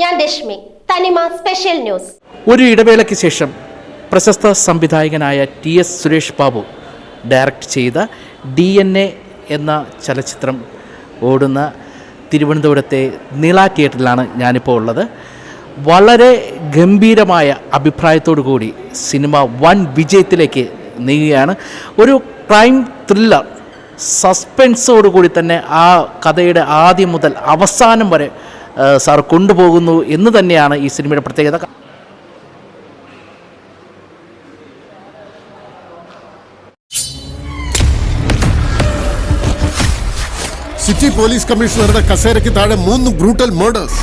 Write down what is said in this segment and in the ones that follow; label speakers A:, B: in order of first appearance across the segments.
A: ഞാൻ രശ്മി തനിമ special news
B: ഒരു ഇടവേളയ്ക്ക് ശേഷം പ്രശസ്ത സംവിധായകനായ T S Suresh Babu direct ചെയ്ത ഡി എൻ എ എന്ന ചലച്ചിത്രം ഓടുന്ന തിരുവനന്തപുരത്തെ നീള തിയേറ്ററിലാണ് ഞാനിപ്പോൾ ഉള്ളത്. വളരെ ഗംഭീരമായ അഭിപ്രായത്തോടു കൂടി സിനിമ വൻ വിജയത്തിലേക്ക് നീങ്ങുകയാണ്. ഒരു ക്രൈം ത്രില്ലർ സസ്പെൻസോടുകൂടി തന്നെ ആ കഥയുടെ ആദ്യം മുതൽ അവസാനം വരെ സാർ കൊണ്ടുപോകുന്നു എന്ന് തന്നെയാണ് ഈ സിനിമയുടെ പ്രത്യേകത.
C: സിറ്റി പോലീസ് കമ്മീഷണറുടെ കസേരയ്ക്ക് താഴെ മൂന്ന് ബ്രൂട്ടൽ മർഡേഴ്സ്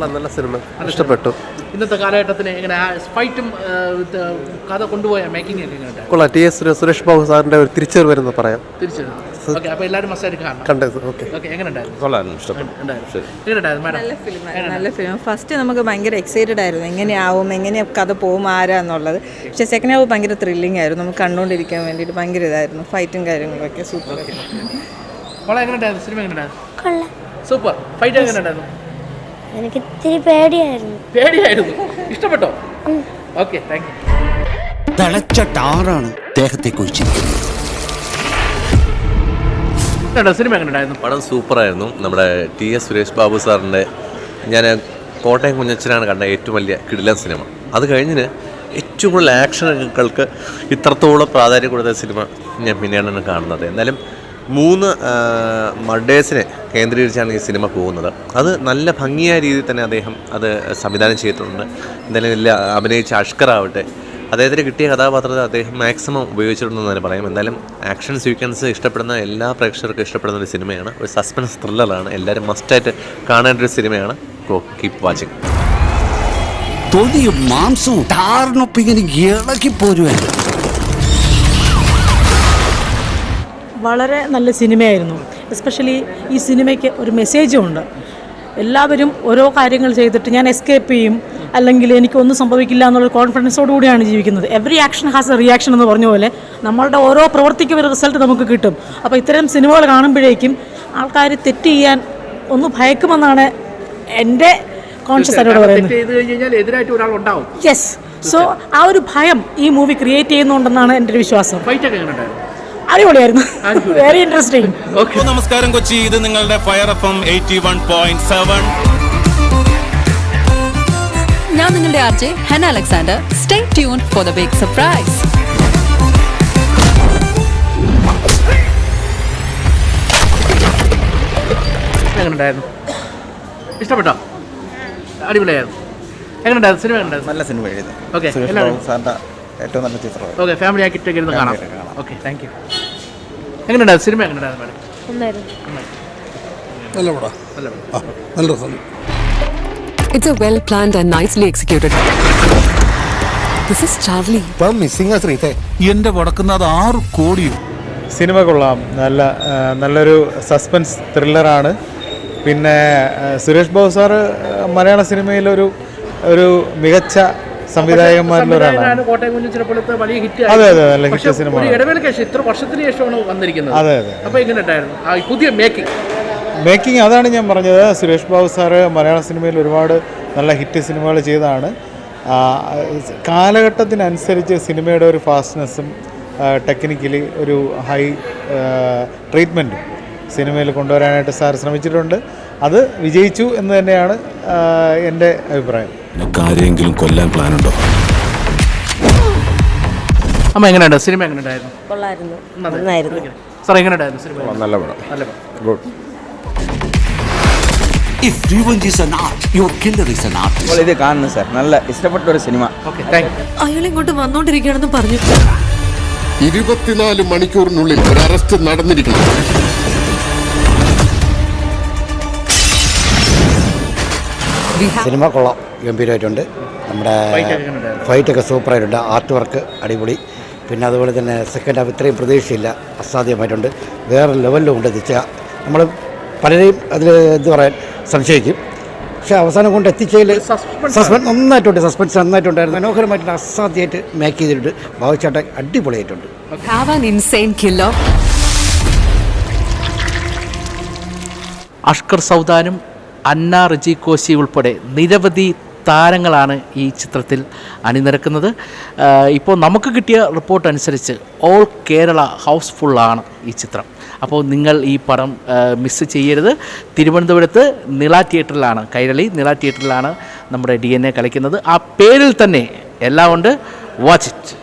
D: കൊള്ളാം നല്ല സിനിമ ഇഷ്ടപ്പെട്ടു.
B: ഇന്നത്തെ കാലഘട്ടത്തിന് എങ്ങനെ ഫൈറ്റും കഥ കൊണ്ടുപോയ മേക്കിംഗ് ഒക്കെ
D: കൊള്ളാം. ടി എസ് സുരേഷ് ബാബു സാറിന്റെ ഒരു തിരിച്ചറി വരുന്നത് പറയാം.
B: തിരിച്ചു ഓക്കെ അപ്പോൾ എല്ലാവരും മസ്റ്റായിട്ട് കാണണം.
D: കണ്ടത് ഓക്കെ.
B: ഓക്കെ എങ്ങനെ ഉണ്ടായിരുന്നു
E: ഇഷ്ടപ്പെട്ടു.
B: ഉണ്ടായിരുന്നു എങ്ങനെ ഉണ്ടായിരുന്നു
F: നല്ല ഫിലിം ഫസ്റ്റ് നമുക്ക് ഭയങ്കര എക്സൈറ്റഡ് ആയിരുന്നു എങ്ങനെയാവും എങ്ങനെ കഥ പോകും ആരാന്നുള്ളത് പക്ഷെ സെക്കൻഡ് ഹാവ് ഭയങ്കര ത്രില്ലിംഗ് ആയിരുന്നു നമുക്ക് കണ്ടുകൊണ്ടിരിക്കാൻ വേണ്ടിയിട്ട് ഭയങ്കര ഇതായിരുന്നു ഫൈറ്റും കാര്യങ്ങളൊക്കെ സൂപ്പർ
B: സിനിമ സൂപ്പർ ഫൈറ്റ് എങ്ങനെ ഉണ്ടായിരുന്നു
G: എനിക്ക് ഇത്തിരി പേടിയായിരുന്നു.
B: പേടിയായിരുന്നു. ഇഷ്ടപ്പെട്ടോ? ഓക്കെ താങ്ക് യു
H: തിളച്ച ടാറാണ് ദേഹത്തെ കുഴിച്ചിരിക്കുന്നത്.
B: സിനിമ എങ്ങനെ ഉണ്ടായിരുന്നു?
E: പടം സൂപ്പറായിരുന്നു. നമ്മുടെ ടി എസ് സുരേഷ് ബാബു സാറിന്റെ ഞാൻ കോട്ടയം കുഞ്ഞച്ചനാണ് കണ്ട ഏറ്റവും വലിയ കിടിലൻ സിനിമ. അത് കഴിഞ്ഞിന് ഏറ്റവും കൂടുതൽ രംഗങ്ങൾക്ക് ഇത്രത്തോളം പ്രാധാന്യം കൊടുത്ത സിനിമ ഞാൻ പിന്നെയാണ് കാണുന്നത്. എന്നാലും മൂന്ന് മർഡേഴ്സിനെ കേന്ദ്രീകരിച്ചാണ് ഈ സിനിമ പോകുന്നത്. അത് നല്ല ഭംഗിയായ രീതിയിൽ തന്നെ അദ്ദേഹം അത് സംവിധാനം ചെയ്തിട്ടുണ്ട്. എന്തായാലും ഇല്ല അഭിനയിച്ച അഷ്കറാവട്ടെ അദ്ദേഹത്തിന് കിട്ടിയ കഥാപാത്രത്തെ അദ്ദേഹം മാക്സിമം ഉപയോഗിച്ചിട്ടുണ്ടെന്ന് തന്നെ പറയാം. എന്തായാലും ആക്ഷൻ സീക്വൻസ് ഇഷ്ടപ്പെടുന്ന എല്ലാ പ്രേക്ഷകർക്കും ഇഷ്ടപ്പെടുന്ന ഒരു സിനിമയാണ്. ഒരു സസ്പെൻസ് ത്രില്ലറാണ്. എല്ലാവരും മസ്റ്റായിട്ട് കാണേണ്ട ഒരു സിനിമയാണ്. Keep watching.
H: തൊലിയും മാംസവും ടാറിനൊപ്പം ഇങ്ങനെ ഇളകി പോരുവല്ലോ
I: വളരെ നല്ല സിനിമയായിരുന്നു. എസ്പെഷ്യലി ഈ സിനിമയ്ക്ക് ഒരു മെസ്സേജും ഉണ്ട്. എല്ലാവരും ഓരോ കാര്യങ്ങൾ ചെയ്തിട്ട് ഞാൻ എസ്കേപ്പ് ചെയ്യും. അല്ലെങ്കിൽ എനിക്കൊന്നും സംഭവിക്കില്ല എന്നുള്ള കോൺഫിഡൻസോടു കൂടിയാണ് ജീവിക്കുന്നത്. Every action has a reaction എന്ന് പറഞ്ഞ പോലെ നമ്മളുടെ ഓരോ പ്രവൃത്തിക്കും ഒരു റിസൾട്ട് നമുക്ക് കിട്ടും. അപ്പോൾ ഇത്തരം സിനിമകൾ കാണുമ്പോഴേക്കും ആൾക്കാർ തെറ്റ് ചെയ്യാൻ ഒന്ന് ഭയക്കുമെന്നാണ് എന്റെ കോൺഷ്യസ് ആയിട്ട് പറയുന്നത്. യെസ് സോ ആ ഒരു ഭയം ഈ മൂവി ക്രിയേറ്റ് ചെയ്യുന്നുണ്ടെന്നാണ് എന്റെ ഒരു വിശ്വാസം. അടിപൊളിയായിരുന്നു.
B: അടിപൊളി.
I: വെരി ഇൻട്രസ്റ്റിംഗ്
J: നമസ്കാരം കൊച്ചി ഇത് നിങ്ങളുടെ fire F M eighty one point seven
K: ഞാൻ നിങ്ങളുടെ RJ Hen Alexander. Stay tune for the big surprise
B: ഇഷ്ടപ്പെട്ടോ? അടിപൊളിയായിരുന്നു. എങ്ങനെയുണ്ടായിരുന്നു സിനിമ
E: നല്ല സിനിമ എഴുതി
B: ഓക്കെ
E: ഏറ്റവും നല്ല ചിത്രം
B: ഓക്കെ ഫാമിലി ആക്കിയിട്ടൊക്കെ ഇരുന്ന് കാണാം. ഓക്കെ താങ്ക് യു എങ്ങനെ ഉണ്ടായിരുന്നു സിനിമ എങ്ങനെയുണ്ടായിരുന്നു മാഡം?
C: നല്ല പടാ.
B: നല്ല
C: ആ നല്ല രസം.
K: It's a well planned and nicely executed this is Charlie
C: ഇപ്പം മിസ്സിംഗ് ശ്രീതേ
J: എന്റെ വടക്കുന്നത് ആറ് കോടിയും?
L: സിനിമ കൊള്ളാം. നല്ല ആ, നല്ലൊരു സസ്പെൻസ് ത്രില്ലറാണ്. പിന്നെ ആ, സുരേഷ് ബാബു സാറ് ആ, മലയാള സിനിമയിലൊരു ഒരു മികച്ച സംവിധായകന്മാരിൽ ഒരാളാണ്
B: കോട്ടയം കുഞ്ഞു ചിലപ്പോഴത്തെ വലിയ ഹിറ്റ്
L: അതെ, അതെ, നല്ല ഹിറ്റ് സിനിമ
B: ഇടവേളയ്ക്ക് ശേഷം ഇത്ര വർഷത്തിന് ശേഷമാണ് വന്നിരിക്കുന്നത്.
L: അതെ, അതെ.
B: അപ്പൊ എങ്ങനെ ഉണ്ടായിരുന്നു? ആ പുതിയ മേക്കിംഗ്
L: മേക്കിംഗ് അതാണ് ഞാൻ പറഞ്ഞത്. സുരേഷ് ബാബു സാറ് മലയാള സിനിമയിൽ ഒരുപാട് നല്ല ഹിറ്റ് സിനിമകൾ ചെയ്തതാണ്. കാലഘട്ടത്തിനനുസരിച്ച് സിനിമയുടെ ഒരു ഫാസ്റ്റ്നെസ്സും ടെക്നിക്കലി ഒരു ഹൈ ട്രീറ്റ്മെന്റും സിനിമയിൽ കൊണ്ടുവരാനായിട്ട് സാർ ശ്രമിച്ചിട്ടുണ്ട്. അത് വിജയിച്ചു എന്ന് തന്നെയാണ് എന്റെ അഭിപ്രായം.
J: ആരെങ്കിലും കൊല്ലാൻ പ്ലാൻ ഉണ്ടോ?
B: അമ്മ എങ്ങനെയുണ്ട്? സിനിമ എങ്ങനെയുണ്ടായിരുന്നു?
F: കൊള്ളായിരുന്നു. നന്നായിരുന്നു.
B: സാർ എങ്ങനെ ഉണ്ടായിരുന്നു സിനിമ?
E: നല്ല പടം.
B: നല്ല പടം.
E: Good.
H: If revenge is an art your killer is an artist.
E: ഇത് കാണുന്നു സാർ. നല്ല ഇഷ്ടപ്പെട്ട ഒരു സിനിമ.
B: ഓക്കെ താങ്ക് യു
K: അയാൾ ഇങ്ങോട്ട് വന്നോണ്ടിരിക്കുകയാണെന്ന് പറഞ്ഞു.
C: ഇരുപത്തിനാല് മണിക്കൂറിനുള്ളിൽ ഒരു അറസ്റ്റ് നടന്നിരിക്കണം
H: സിനിമ കൊള്ളാം. ഗംഭീരമായിട്ടുണ്ട്. നമ്മുടെ
B: ഫൈറ്റ് ഒക്കെ
H: ഫൈറ്റൊക്കെ സൂപ്പറായിട്ടുണ്ട്. ആർട്ട് വർക്ക് അടിപൊളി. പിന്നെ അതുപോലെ തന്നെ സെക്കൻഡ് ഹാഫ് ഇത്രയും പ്രതീക്ഷയില്ല. അസാധ്യമായിട്ടുണ്ട്. വേറെ ലെവലിലും ഉണ്ട് ദിച്ച നമ്മൾ പലരെയും അതിൽ എന്ത് പറയാൻ സംശയിക്കും. പക്ഷേ അവസാനം കൊണ്ട് എത്തിച്ചതിൽ സസ്പെൻസ് നന്നായിട്ടുണ്ട്. സസ്പെൻസ് നന്നായിട്ടുണ്ടായിരുന്നു മനോഹരമായിട്ട് അസാധ്യമായിട്ട് മേക്ക് ചെയ്തിട്ടുണ്ട്. ഭാവിച്ചാട്ട അടിപൊളിയായിട്ടുണ്ട്.
K: ഹാവ് ഇൻസെയിൻ കില്ലർ
B: അഷ്കർ സൗദാനും അന്ന റജി കോശി ഉൾപ്പെടെ നിരവധി താരങ്ങളാണ് ഈ ചിത്രത്തിൽ അണിനിരക്കുന്നത്. ഇപ്പോൾ നമുക്ക് കിട്ടിയ റിപ്പോർട്ട് അനുസരിച്ച് ഓൾ കേരള ഹൗസ്ഫുള്ളാണ് ഈ ചിത്രം. അപ്പോൾ നിങ്ങൾ ഈ പടം മിസ് ചെയ്യരുത്. തിരുവനന്തപുരത്ത് നിള തിയേറ്ററിലാണ് കൈരളി നിള തിയേറ്ററിലാണ് നമ്മുടെ ഡി എൻ എ കളിക്കുന്നത്. ആ പേരിൽ തന്നെ എല്ലാം ഉണ്ട്. Watch it.